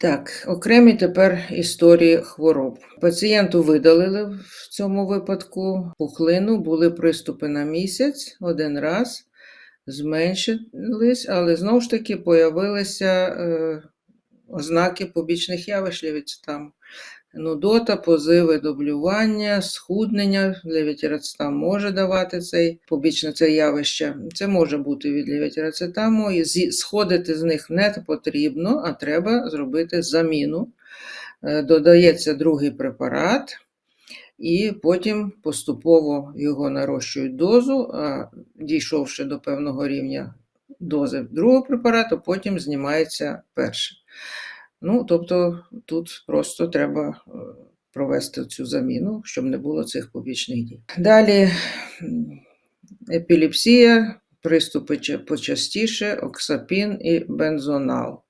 Так, окремі тепер історії хвороб. Пацієнту видалили в цьому випадку пухлину, були приступи на місяць один раз, зменшились, але знову ж таки появилися е, ознаки побічних явищ лівіцетаму. Нудота, позиви до блювання, схуднення. Левітірацетам може давати цей побічне це явище. Це може бути від левітірацетаму. І сходити з них не потрібно, а треба зробити заміну. Е, Додається другий препарат, і потім поступово його нарощують дозу, а дійшовши до певного рівня дози другого препарату, потім знімається перший. Ну, тобто тут просто треба е, провести цю заміну, щоб не було цих побічних дій. Далі епілепсія, приступи почастіше, оксапін і бензонал.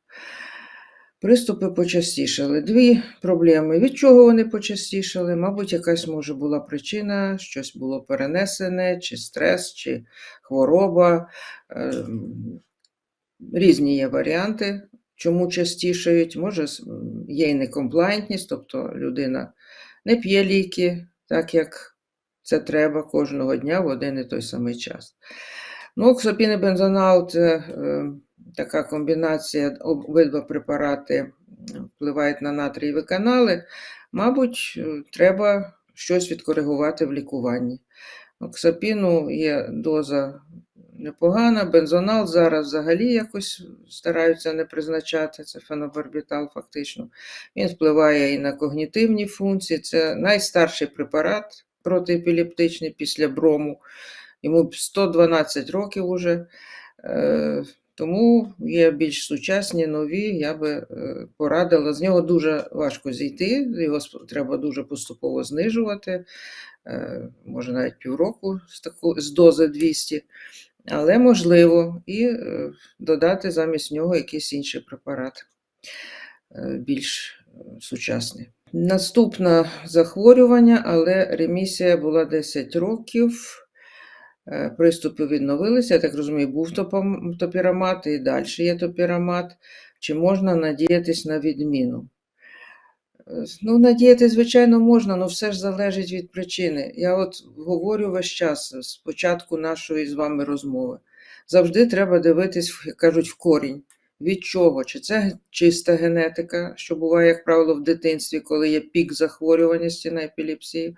Приступи почастішали. Дві проблеми. Від чого вони почастішали? Мабуть, якась може була причина, щось було перенесене, чи стрес, чи хвороба. Ем, Різні є варіанти, чому частішають. Може, є і некомплайнтність, тобто людина не п'є ліки, так як це треба кожного дня в один і той самий час. Ну, оксапін і бензонал це е, така комбінація, обидва препарати впливають на натрієві канали. Мабуть, е, треба щось відкоригувати в лікуванні. Оксапіну є доза непогана, бензонал зараз взагалі якось стараються не призначати, це фенобарбітал фактично. Він впливає і на когнітивні функції. Це найстарший препарат протиепілептичний після брому. Йому 112 років уже. Е, Тому є більш сучасні, нові, я би е, порадила. З нього дуже важко зійти, його треба дуже поступово знижувати, може навіть півроку з, таку, з дози 200, але можливо, і е, додати замість нього якийсь інший препарат, е, більш е, сучасний. Наступне захворювання, але ремісія була 10 років. Е, Приступи відновилися, я так розумію, був топірамат і далі є топірамат. Чи можна надіятись на відміну? Ну, надіяти, звичайно, можна, але все ж залежить від причини. Я от говорю весь час з початку нашої з вами розмови. Завжди треба дивитись, кажуть, в корінь. Від чого? Чи це чиста генетика, що буває, як правило, в дитинстві, коли є пік захворюваності на епілепсію,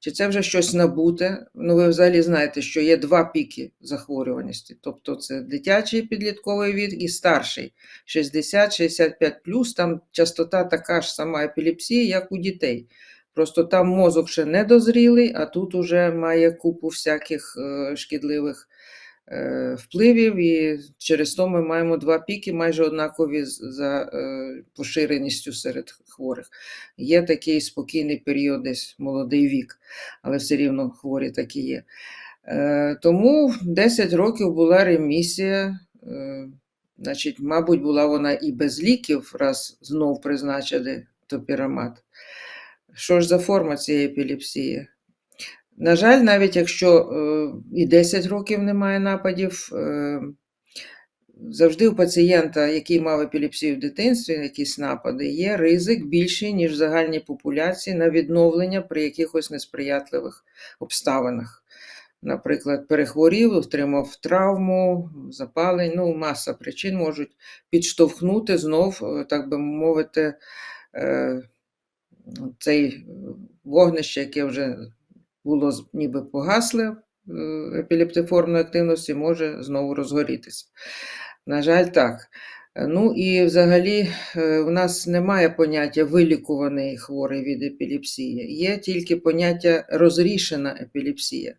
чи це вже щось набуте? Ну, ви взагалі знаєте, що є два піки захворюваності. Тобто це дитячий підлітковий вік і старший 60-65 там частота така ж сама епілепсії, як у дітей. Просто там мозок ще не дозрілий, а тут уже має купу всяких е, шкідливих впливів, і через то ми маємо два піки, майже однакові за е, поширеністю серед хворих. Є такий спокійний період, десь молодий вік, але все рівно хворі такі є. Е, Тому 10 років була ремісія. е, Значить, мабуть, була вона і без ліків, раз знов призначили топірамат. Що ж за форма цієї епілепсії? На жаль, навіть якщо е, і 10 років немає нападів, е, завжди у пацієнта, який мав епілепсію в дитинстві, якісь напади, є ризик більший, ніж в загальній популяції на відновлення при якихось несприятливих обставинах. Наприклад, перехворів, отримав травму, запалень, ну, маса причин можуть підштовхнути знов, е, так би мовити, цей вогнище, яке вже було ніби погасле е, епілептиформної активності, може знову розгорітися. На жаль, так. Е, Ну і взагалі е, в нас немає поняття вилікуваний хворий від епілепсії. Є тільки поняття розрішена епілепсія.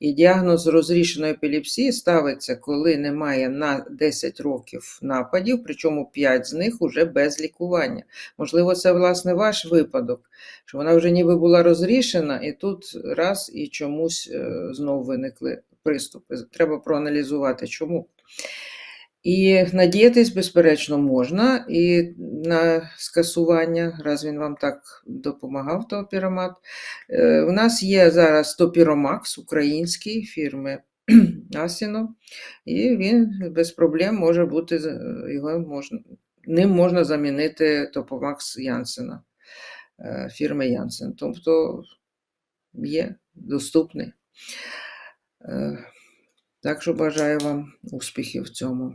І діагноз розрішеної епілепсії ставиться, коли немає на 10 років нападів, причому 5 з них уже без лікування. Можливо, це власне ваш випадок, що вона вже ніби була розрішена, і тут раз і чомусь е, знов виникли приступи. Треба проаналізувати, чому. І надіятись, безперечно, можна і на скасування, раз він вам так допомагав, топіромат. Е, У нас є зараз топіромакс український фірми Асіно, і він без проблем може бути, його можна ним можна замінити Топомакс Янсена, е, фірми Янсен. Тобто є доступний. Е, Так що бажаю вам успіхів в цьому.